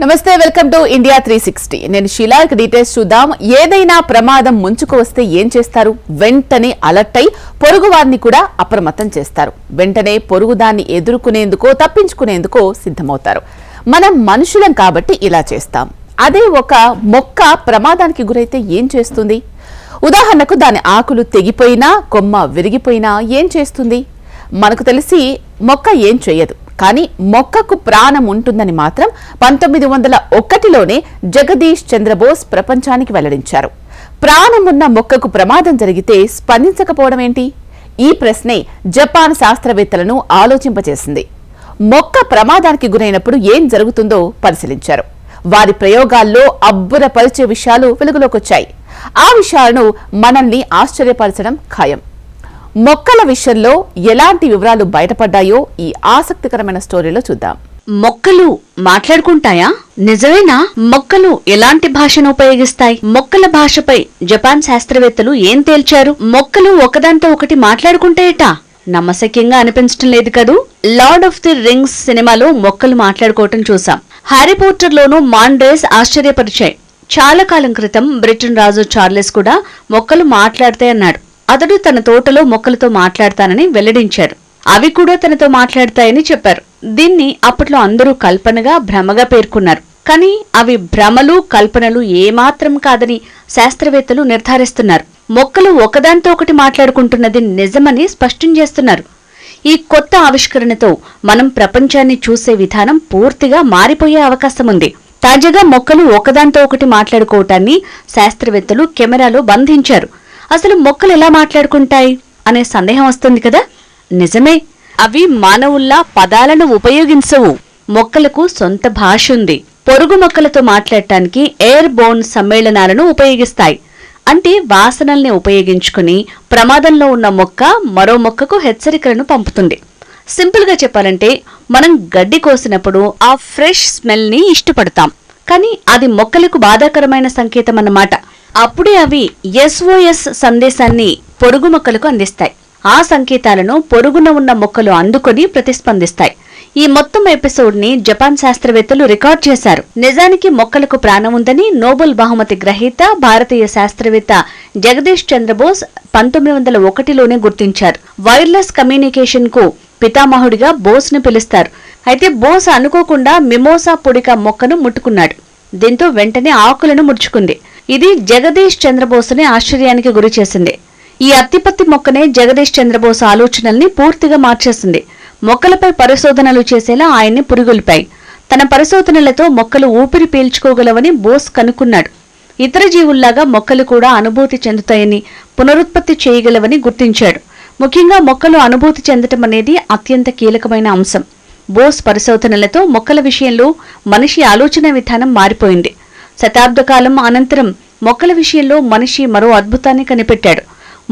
నమస్తే welcome to India three sixty. నేను షిలాక్ డీటెయిల్స్ చూద్దాం. ఏదైనా ప్రమాదం ముంచుకు వస్తే ఏం చేస్తారు? వెంటనే అలర్ట్ అయి పొరుగు వారిని కూడా అప్రమత్తం చేస్తారు. వెంటనే పొరుగు దాన్ని ఎదుర్కొనేందుకో తప్పించుకునేందుకో సిద్ధమవుతారు. మనం మనుషులం కాబట్టి ఇలా చేస్తాం. అదే ఒక మొక్క ప్రమాదానికి గురైతే ఏం చేస్తుంది? ఉదాహరణకు దాని ఆకులు తెగిపోయినా కొమ్మ విరిగిపోయినా ఏం చేస్తుంది? మనకు తెలిసి మొక్క ఏం చేయదు. కానీ మొక్కకు ప్రాణం ఉంటుందని మాత్రం పంతొమ్మిది వందల ఒకటిలోనే జగదీష్ చంద్రబోస్ ప్రపంచానికి వెల్లడించారు. ప్రాణమున్న మొక్కకు ప్రమాదం జరిగితే స్పందించకపోవడం ఏంటి ఈ ప్రశ్నే జపాన్ శాస్త్రవేత్తలను ఆలోచింపచేసింది మొక్క ప్రమాదానికి గురైనప్పుడు ఏం జరుగుతుందో పరిశీలించారు. వారి ప్రయోగాల్లో అబ్బురపరిచే విషయాలు వెలుగులోకొచ్చాయి. ఆ విషయాలను మనల్ని ఆశ్చర్యపరచడం ఖాయం. మొక్కల విషయంలో ఎలాంటి వివరాలు బయటపడ్డాయో ఈ ఆసక్తికరమైన స్టోరీలో చూద్దాం. మొక్కలు మాట్లాడుకుంటాయా? నిజమేనా? మొక్కలు ఎలాంటి భాషను ఉపయోగిస్తాయి? మొక్కల భాషపై జపాన్ శాస్త్రవేత్తలు ఏం తేల్చారు? మొక్కలు ఒకదాంతో ఒకటి మాట్లాడుకుంటాయట నమ్మశక్యంగా అనిపించటం లేదు కదూ? లార్డ్ ఆఫ్ ది రింగ్స్ సినిమాలో మొక్కలు మాట్లాడుకోవటం చూసాం. హ్యారీ లోనూ మాండ్రేస్ ఆశ్చర్యపరిచాయి. చాలా కాలం క్రితం బ్రిటన్ రాజు చార్లెస్ కూడా మొక్కలు మాట్లాడతాయన్నాడు. అతడు తన తోటలో మొక్కలతో మాట్లాడతానని వెల్లడించారు. అవి కూడా తనతో మాట్లాడతాయని చెప్పారు. దీన్ని అప్పట్లో అందరూ కల్పనగా భ్రమగా పేర్కొన్నారు. కానీ అవి భ్రమలు కల్పనలు ఏమాత్రం కాదని శాస్త్రవేత్తలు నిర్ధారిస్తున్నారు. మొక్కలు ఒకదానితో ఒకటి మాట్లాడుకుంటున్నది నిజమని స్పష్టం చేస్తున్నారు. ఈ కొత్త ఆవిష్కరణతో మనం ప్రపంచాన్ని చూసే విధానం పూర్తిగా మారిపోయే అవకాశం ఉంది. తాజాగా మొక్కలు ఒకదానితో ఒకటి మాట్లాడుకోవటాన్ని శాస్త్రవేత్తలు కెమెరాలో బంధించారు. అసలు మొక్కలు ఎలా మాట్లాడుకుంటాయి అనే సందేహం వస్తుంది కదా? నిజమే. అవి మానవుల్లా పదాలను ఉపయోగించవు. మొక్కలకు సొంత భాష ఉంది. పొరుగు మొక్కలతో మాట్లాడటానికి ఎయిర్ బోన్ సమ్మేళనాలను ఉపయోగిస్తాయి. అంటే వాసనల్ని ఉపయోగించుకుని ప్రమాదంలో ఉన్న మొక్క మరో మొక్కకు హెచ్చరికలను పంపుతుంది. సింపుల్గా చెప్పాలంటే మనం గడ్డి కోసినప్పుడు ఆ ఫ్రెష్ స్మెల్ని ఇష్టపడతాం. కానీ అది మొక్కలకు బాధాకరమైన సంకేతం అన్నమాట. అప్పుడే అవి ఎస్ఓఎస్ సందేశాన్ని పొరుగు మొక్కలకు అందిస్తాయి. ఆ సంకేతాలను పొరుగున ఉన్న మొక్కలు అందుకొని ప్రతిస్పందిస్తాయి. ఈ మొత్తం ఎపిసోడ్ని జపాన్ శాస్త్రవేత్తలు రికార్డ్ చేశారు. నిజానికి మొక్కలకు ప్రాణం ఉందని నోబెల్ బహుమతి గ్రహీత భారతీయ శాస్త్రవేత్త జగదీష్ చంద్రబోస్ పంతొమ్మిది వందల ఒకటిలోనే గుర్తించారు. వైర్లెస్ కమ్యూనికేషన్కు పితామహుడిగా బోస్ని పిలుస్తారు. అయితే బోస్ అనుకోకుండా మిమోసా పొడిక మొక్కను ముట్టుకున్నాడు. దీంతో వెంటనే ఆకులను ముడుచుకుంది. ఇది జగదీష్ చంద్రబోస్ని ఆశ్చర్యానికి గురి చేసింది. ఈ అత్తిపత్తి మొక్కనే జగదీష్ చంద్రబోస్ ఆలోచనల్ని పూర్తిగా మార్చేసింది. మొక్కలపై పరిశోధనలు చేసేలా ఆయన్ని పురిగొల్పాయి. తన పరిశోధనలతో మొక్కలు ఊపిరి పీల్చుకోగలవని బోస్ కనుక్కున్నాడు. ఇతర జీవుల్లాగా మొక్కలు కూడా అనుభూతి చెందుతాయని పునరుత్పత్తి చేయగలవని గుర్తించాడు. ముఖ్యంగా మొక్కలు అనుభూతి చెందటం అనేది అత్యంత కీలకమైన అంశం. బోస్ పరిశోధనలతో మొక్కల విషయంలో మనిషి ఆలోచన విధానం మారిపోయింది. శతాబ్ద కాలం అనంతరం మొక్కల విషయంలో మనిషి మరో అద్భుతాన్ని కనిపెట్టాడు.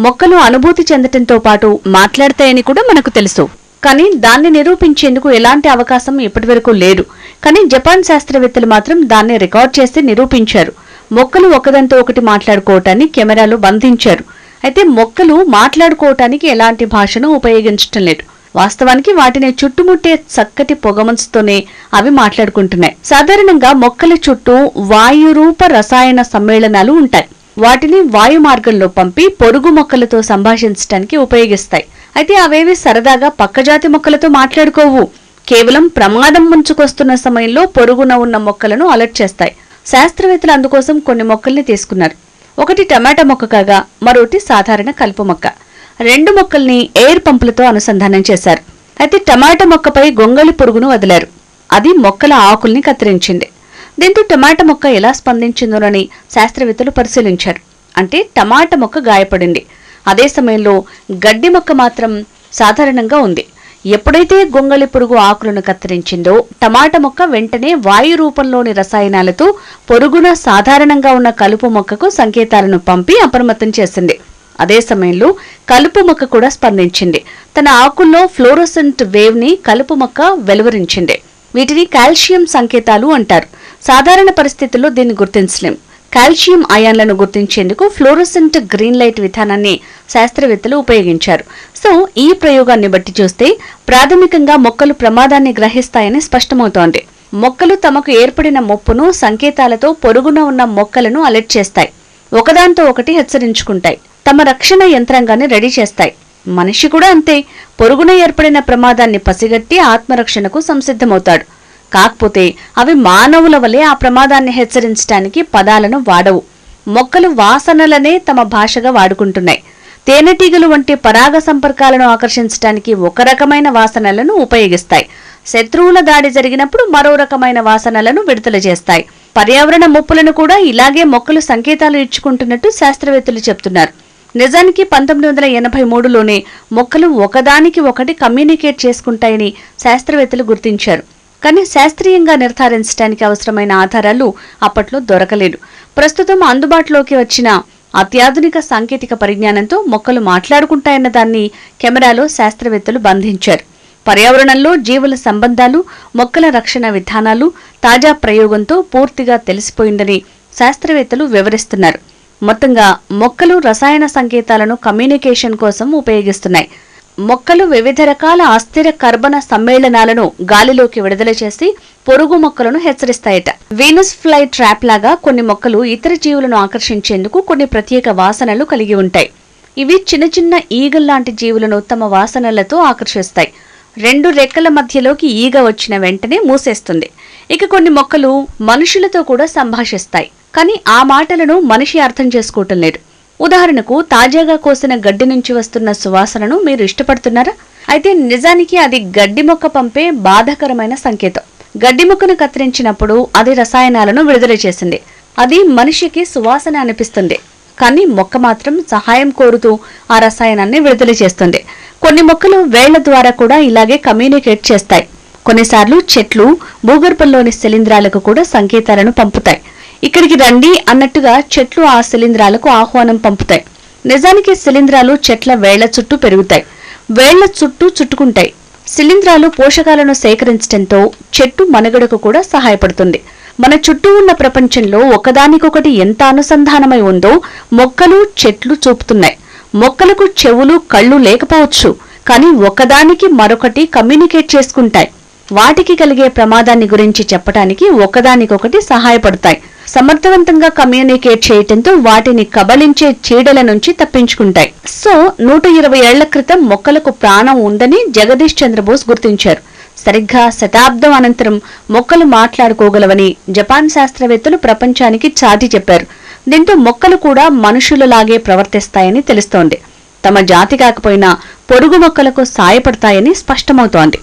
మొక్కలు అనుభూతి చెందటంతో పాటు మాట్లాడతాయని కూడా మనకు తెలుసు. కానీ దాన్ని నిరూపించేందుకు ఎలాంటి అవకాశం ఇప్పటివరకు లేదు. కానీ జపాన్ శాస్త్రవేత్తలు మాత్రం దాన్ని రికార్డ్ చేసి నిరూపించారు. మొక్కలు ఒకదంతో ఒకటి మాట్లాడుకోవటాన్ని కెమెరాలో బంధించారు. అయితే మొక్కలు మాట్లాడుకోవటానికి ఎలాంటి భాషను ఉపయోగించటం లేదు. వాస్తవానికి వాటిని చుట్టుముట్టే చక్కటి పొగమంచుతోనే అవి మాట్లాడుకుంటున్నాయి. సాధారణంగా మొక్కల చుట్టూ వాయురూప రసాయన సమ్మేళనాలు ఉంటాయి. వాటిని వాయు మార్గంలో పంపి పొరుగు మొక్కలతో సంభాషించడానికి ఉపయోగిస్తాయి. అయితే అవేవి సరదాగా పక్కజాతి మొక్కలతో మాట్లాడుకోవు. కేవలం ప్రమాదం ముంచుకొస్తున్న సమయంలో పొరుగున ఉన్న మొక్కలను అలర్ట్ చేస్తాయి. శాస్త్రవేత్తలు అందుకోసం కొన్ని మొక్కల్ని తీసుకున్నారు. ఒకటి టమాటా మొక్క కాగా మరొకటి సాధారణ కలుపు మొక్క. రెండు మొక్కల్ని ఎయిర్ పంపులతో అనుసంధానం చేశారు. అయితే టమాటా మొక్కపై గొంగళి పురుగును వదిలారు. అది మొక్కల ఆకుల్ని కత్తిరించింది. దీంతో టమాటా మొక్క ఎలా స్పందించిందోనని శాస్త్రవేత్తలు పరిశీలించారు. అంటే టమాటా మొక్క గాయపడింది. అదే సమయంలో గడ్డి మొక్క మాత్రం సాధారణంగా ఉంది. ఎప్పుడైతే గొంగళి పురుగు ఆకులను కత్తిరించిందో టమాటా మొక్క వెంటనే వాయు రూపంలోని రసాయనాలతో పొరుగున సాధారణంగా ఉన్న కలుపు మొక్కకు సంకేతాలను పంపి అప్రమత్తం చేసింది. అదే సమయంలో కలుపు మొక్క కూడా స్పందించింది. తన ఆకుల్లో ఫ్లోరోసెంట్ వేవ్ని కలుపు మొక్క వెలువరించింది. వీటిని కాల్షియం సంకేతాలు అంటారు. సాధారణ పరిస్థితుల్లో దీన్ని గుర్తించలేం. కాల్షియం అయాన్లను గుర్తించేందుకు ఫ్లోరోసెంట్ గ్రీన్ లైట్ విధానాన్ని శాస్త్రవేత్తలు ఉపయోగించారు. సో ఈ ప్రయోగాన్ని బట్టి చూస్తే ప్రాథమికంగా మొక్కలు ప్రమాదాన్ని గ్రహిస్తాయని స్పష్టమవుతోంది. మొక్కలు తమకు ఏర్పడిన ముప్పును సంకేతాలతో పొరుగున ఉన్న మొక్కలను అలర్ట్ చేస్తాయి. ఒకదాంతో ఒకటి హెచ్చరించుకుంటాయి. తమ రక్షణ యంత్రాంగాన్ని రెడీ చేస్తాయి. మనిషి కూడా అంతే. పొరుగున ఏర్పడిన ప్రమాదాన్ని పసిగట్టి ఆత్మరక్షణకు సంసిద్ధమవుతాడు. కాకపోతే అవి మానవుల వలె ఆ ప్రమాదాన్ని హెచ్చరించడానికి పదాలను వాడవు. మొక్కలు వాసనలనే తమ భాషగా వాడుకుంటున్నాయి. తేనెటీగలు వంటి పరాగ సంపర్కాలను ఆకర్షించడానికి ఒక రకమైన వాసనలను ఉపయోగిస్తాయి. శత్రువుల దాడి జరిగినప్పుడు మరో రకమైన వాసనలను విడుదల చేస్తాయి. పర్యావరణ ముప్పులను కూడా ఇలాగే మొక్కలు సంకేతాలు ఇచ్చుకుంటున్నట్టు శాస్త్రవేత్తలు చెప్తున్నారు. నిజానికి పంతొమ్మిది వందల ఎనభై మూడులోనే మొక్కలు ఒకదానికి ఒకటి కమ్యూనికేట్ చేసుకుంటాయని శాస్త్రవేత్తలు గుర్తించారు. కానీ శాస్త్రీయంగా నిర్ధారించడానికి అవసరమైన ఆధారాలు అప్పట్లో దొరకలేదు. ప్రస్తుతం అందుబాటులోకి వచ్చిన అత్యాధునిక సాంకేతిక పరిజ్ఞానంతో మొక్కలు మాట్లాడుకుంటాయన్న దాన్ని కెమెరాలో శాస్త్రవేత్తలు బంధించారు. పర్యావరణంలో జీవుల సంబంధాలు మొక్కల రక్షణ విధానాలు తాజా ప్రయోగంతో పూర్తిగా తెలిసిపోయిందని శాస్త్రవేత్తలు వివరిస్తున్నారు. మొత్తంగా మొక్కలు రసాయన సంకేతాలను కమ్యూనికేషన్ కోసం ఉపయోగిస్తున్నాయి. మొక్కలు వివిధ రకాల అస్థిర కర్బన సమ్మేళనాలను గాలిలోకి విడుదల చేసి పొరుగు మొక్కలను హెచ్చరిస్తాయట. వీనస్ ఫ్లై ట్రాప్ లాగా కొన్ని మొక్కలు ఇతర జీవులను ఆకర్షించేందుకు కొన్ని ప్రత్యేక వాసనలు కలిగి ఉంటాయి. ఇవి చిన్న చిన్న ఈగల్లాంటి జీవులను తమ వాసనలతో ఆకర్షిస్తాయి. రెండు రెక్కల మధ్యలోకి ఈగ వచ్చిన వెంటనే మూసేస్తుంది. ఇక కొన్ని మొక్కలు మనుషులతో కూడా సంభాషిస్తాయి. కానీ ఆ మాటలను మనిషి అర్థం చేసుకోవటం లేదు. ఉదాహరణకు తాజాగా కోసిన గడ్డి నుంచి వస్తున్న సువాసనను మీరు ఇష్టపడుతున్నారా? అయితే నిజానికి అది గడ్డి మొక్క పంపే బాధాకరమైన సంకేతం. గడ్డి మొక్కను కత్తిరించినప్పుడు అది రసాయనాలను విడుదల చేసింది. అది మనిషికి సువాసన అనిపిస్తుంది. కానీ మొక్క మాత్రం సహాయం కోరుతూ ఆ రసాయనాన్ని విడుదల చేస్తుంది. కొన్ని మొక్కలు వేళ్ళ ద్వారా కూడా ఇలాగే కమ్యూనికేట్ చేస్తాయి. కొన్నిసార్లు చెట్లు భూగర్భంలోని శిలీంధ్రాలకు కూడా సంకేతాలను పంపుతాయి. ఇక్కడికి రండి అన్నట్టుగా చెట్లు ఆ శిలీంధ్రాలకు ఆహ్వానం పంపుతాయి. నిజానికి శిలీంధ్రాలు చెట్ల వేళ్ళ చుట్టూ పెరుగుతాయి. వేళ్ళ చుట్టూ చుట్టుకుంటాయి. శిలీంధ్రాలు పోషకాలను సేకరించడంతో చెట్టు మనుగడకు కూడా సహాయపడుతుంది. మన చుట్టూ ఉన్న ప్రపంచంలో ఒకదానికొకటి ఎంత అనుసంధానమై ఉందో మొక్కలు చెట్లు చూపుతున్నాయి. మొక్కలకు చెవులు కళ్ళు లేకపోవచ్చు కానీ ఒకదానికి మరొకటి కమ్యూనికేట్ చేసుకుంటాయి. వాటికి కలిగే ప్రమాదాన్ని గురించి చెప్పటానికి ఒకదానికొకటి సహాయపడతాయి. సమర్థవంతంగా కమ్యూనికేట్ చేయటంతో వాటిని కబలించే చీడల నుంచి తప్పించుకుంటాయి. సో నూట ఇరవై ఏళ్ళ క్రితం మొక్కలకు ప్రాణం ఉందని జగదీష్ చంద్రబోస్ గుర్తించారు. సరిగ్గా శతాబ్దం అనంతరం మొక్కలు మాట్లాడుకోగలవని జపాన్ శాస్త్రవేత్తలు ప్రపంచానికి చాటి చెప్పారు. దీంతో మొక్కలు కూడా మనుషులలాగే ప్రవర్తిస్తాయని తెలుస్తోంది. తమ జాతి కాకపోయినా పొరుగు మొక్కలకు సాయపడతాయని స్పష్టమవుతోంది.